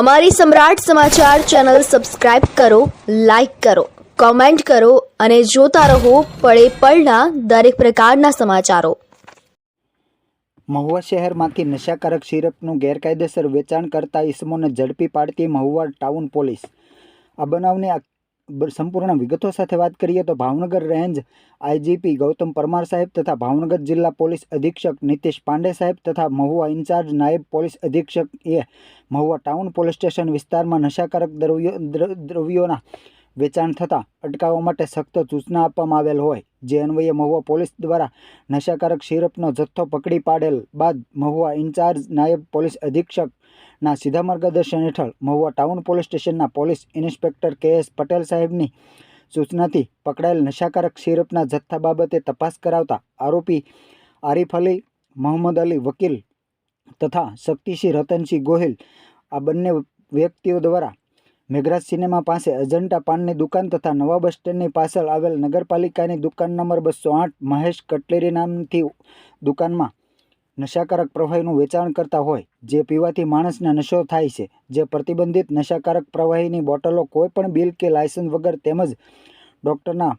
અમારી Samrat Samachar channel subscribe કરો, like કરો, કોમેન્ટ કરો અને જોતા રહો પળે પળના દરેક પ્રકારના સમાચારો. મહુવા શહેરમાંથી નશાકારક સિરપનું ગેરકાયદેસર વેચાણ કરતા ઇસમોને ઝડપી પાડતી મહુવા ટાઉન પોલીસ. આ બનાવની સંપૂર્ણ વિગતો સાથે વાત કરીએ તો ભાવનગર રેન્જ આઈજીપી ગૌતમ પરમાર સાહેબ તથા ભાવનગર જિલ્લા પોલીસ અધિક્ષક નીતિશ પાંડે સાહેબ તથા મહુવા ઇન્ચાર્જ નાયબ પોલીસ અધિક્ષક એ મહુવા ટાઉન પોલીસ સ્ટેશન વિસ્તારમાં નશાકારક દ્રવ્યો દ્રવ્યોના વેચાણ થતાં અટકાવવા માટે સખ્ત સૂચના આપવામાં આવેલ હોય. જે અન્વયે મહુવા પોલીસ દ્વારા નશાકારક સિરપનો જથ્થો પકડી પાડેલ બાદ મહુવા ઇન્ચાર્જ નાયબ પોલીસ અધિક્ષકના સીધા માર્ગદર્શન હેઠળ મહુવા ટાઉન પોલીસ સ્ટેશનના police inspector K S Patel સાહેબની સૂચનાથી પકડાયેલ નશાકારક સિરપના જથ્થા બાબતે તપાસ કરાવતા આરોપી આરિફ અલી, મોહમ્મદ અલી વકીલ તથા શક્તિસિંહ રતનસિંહ ગોહિલ આ બંને વ્યક્તિઓ દ્વારા મેઘરાજ સિનેમા પાસે અજંટા પાનની દુકાન તથા નવા બસ સ્ટેન્ડની પાછળ આવેલ નગરપાલિકાની દુકાન નંબર બસો આઠ મહેશ કટલેરી નામથી દુકાનમાં નશાકારક પ્રવાહીનું વેચાણ કરતા હોય, જે પીવાથી માણસને નશો થાય છે, જે પ્રતિબંધિત નશાકારક પ્રવાહીની બોટલો કોઈપણ બિલ કે લાયસન્સ વગર તેમજ ડૉક્ટરના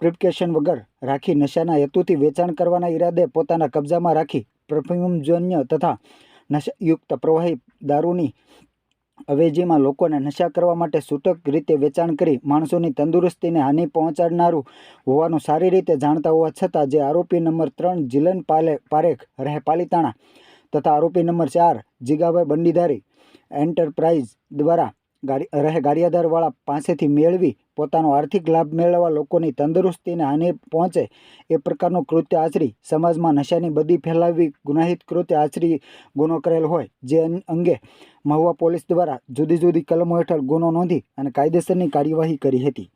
પ્રિપકેશન વગર રાખી નશાના હેતુથી વેચાણ કરવાના ઈરાદે પોતાના કબજામાં રાખી, પરફ્યુમજન્ય તથા નશાયુક્ત પ્રવાહી દારૂની અવેજીમાં લોકોને નશા કરવા માટે છૂટક રીતે વેચાણ કરી માણસોની તંદુરસ્તીને હાનિ પહોંચાડનારું હોવાનું સારી રીતે જાણતા હોવા છતાં જે આરોપી નંબર ત્રણ જીલન પાલે પારેખ રહે પાલીતાણા તથા આરોપી નંબર ચાર જીગાભાઈ બંડીધારી એન્ટરપ્રાઇઝ દ્વારા ગાડી રહે ગાડિયાદારવાળા પાસેથી મેળવી પોતાનો આર્થિક લાભ મેળવવા લોકોની તંદુરસ્તીને હાનિ પહોંચે એ પ્રકારનું કૃત્ય આચરી સમાજમાં નશાની બદી ફેલાવવી ગુનાહિત કૃત્ય આચરી ગુનો કરેલ હોય, જે અંગે મહુવા પોલીસ દ્વારા જુદી જુદી કલમો હેઠળ ગુનો નોંધી અને કાયદેસરની કાર્યવાહી કરી હતી.